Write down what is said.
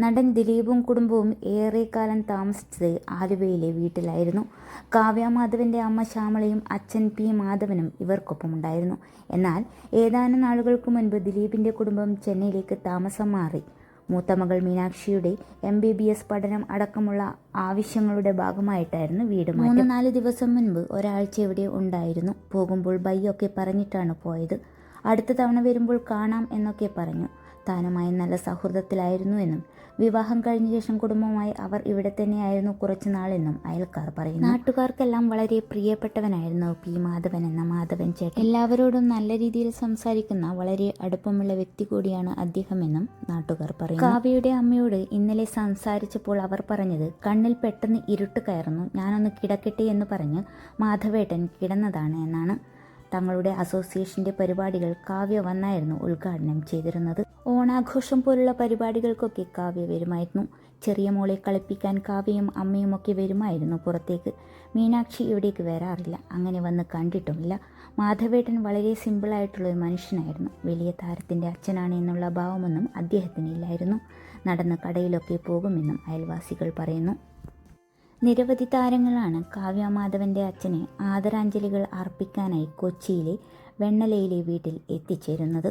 നടൻ ദിലീപും കുടുംബവും ഏറെക്കാലം താമസിച്ചത് ആലുവയിലെ വീട്ടിലായിരുന്നു. കാവ്യ മാധവന്റെ അമ്മ ശ്യാമളയും അച്ഛൻ പി മാധവനും ഇവർക്കൊപ്പം ഉണ്ടായിരുന്നു. എന്നാൽ ഏതാനും നാളുകൾക്ക് മുൻപ് ദിലീപിന്റെ കുടുംബം ചെന്നൈയിലേക്ക് താമസം മാറി. മൂത്ത മകൾ മീനാക്ഷിയുടെ എം ബി ബി എസ് പഠനം അടക്കമുള്ള ആവശ്യങ്ങളുടെ ഭാഗമായിട്ടായിരുന്നു വീട് മൂന്ന് നാല് ദിവസം മുൻപ് ഒരാഴ്ച ഇവിടെ ഉണ്ടായിരുന്നു. പോകുമ്പോൾ ബൈ ഒക്കെ പറഞ്ഞിട്ടാണ് പോയത്. അടുത്ത തവണ വരുമ്പോൾ കാണാം എന്നൊക്കെ പറഞ്ഞു. താനുമായി നല്ല സൗഹൃദത്തിലായിരുന്നു എന്നും വിവാഹം കഴിഞ്ഞ ശേഷം കുടുംബമായി അവർ ഇവിടെ തന്നെയായിരുന്നു കുറച്ചു നാളെന്നും അയൽക്കാർ പറയുന്നു. നാട്ടുകാർക്കെല്ലാം വളരെ പ്രിയപ്പെട്ടവനായിരുന്നു പി. മാധവൻ എന്ന മാധവൻ ചേട്ടൻ. എല്ലാവരോടും നല്ല രീതിയിൽ സംസാരിക്കുന്ന വളരെ അടുപ്പമുള്ള വ്യക്തി കൂടിയാണ് അദ്ദേഹമെന്നും നാട്ടുകാർ പറയുന്നു. കാവ്യയുടെ അമ്മയോട് ഇന്നലെ സംസാരിച്ചപ്പോൾ അവർ പറഞ്ഞത് കണ്ണിൽ പെട്ടെന്ന് ഇരുട്ട് കയറുന്നു ഞാനൊന്ന് കിടക്കട്ടെ എന്ന് പറഞ്ഞ് മാധവേട്ടൻ കിടന്നതാണ് എന്നാണ്. തങ്ങളുടെ അസോസിയേഷന്റെ പരിപാടികൾ കാവ്യ വന്നായിരുന്നു ഉദ്ഘാടനം ചെയ്തിരുന്നത്. ഓണാഘോഷം പോലുള്ള പരിപാടികൾക്കൊക്കെ കാവ്യ വരുമായിരുന്നു. ചെറിയ മോളെ കളിപ്പിക്കാൻ കാവ്യയും അമ്മയും ഒക്കെ വരുമായിരുന്നു പുറത്തേക്ക്. മീനാക്ഷി ഇവിടേക്ക് വരാറില്ല. അങ്ങനെ വന്ന് കണ്ടിട്ടുമില്ല. മാധവേട്ടൻ വളരെ സിമ്പിളായിട്ടുള്ള ഒരു മനുഷ്യനായിരുന്നു. വലിയ താരത്തിന്റെ അച്ഛനാണ് എന്നുള്ള ഭാവമൊന്നും അദ്ദേഹത്തിനില്ലായിരുന്നു നടന്ന് കടയിലൊക്കെ പോകുമെന്നും അയൽവാസികൾ പറയുന്നു. നിരവധി താരങ്ങളാണ് കാവ്യ മാധവന്റെ അച്ഛന് ആദരാഞ്ജലികൾ അർപ്പിക്കാനായി കൊച്ചിയിലെ വെണ്ണലയിലെ വീട്ടിൽ എത്തിച്ചേരുന്നത്.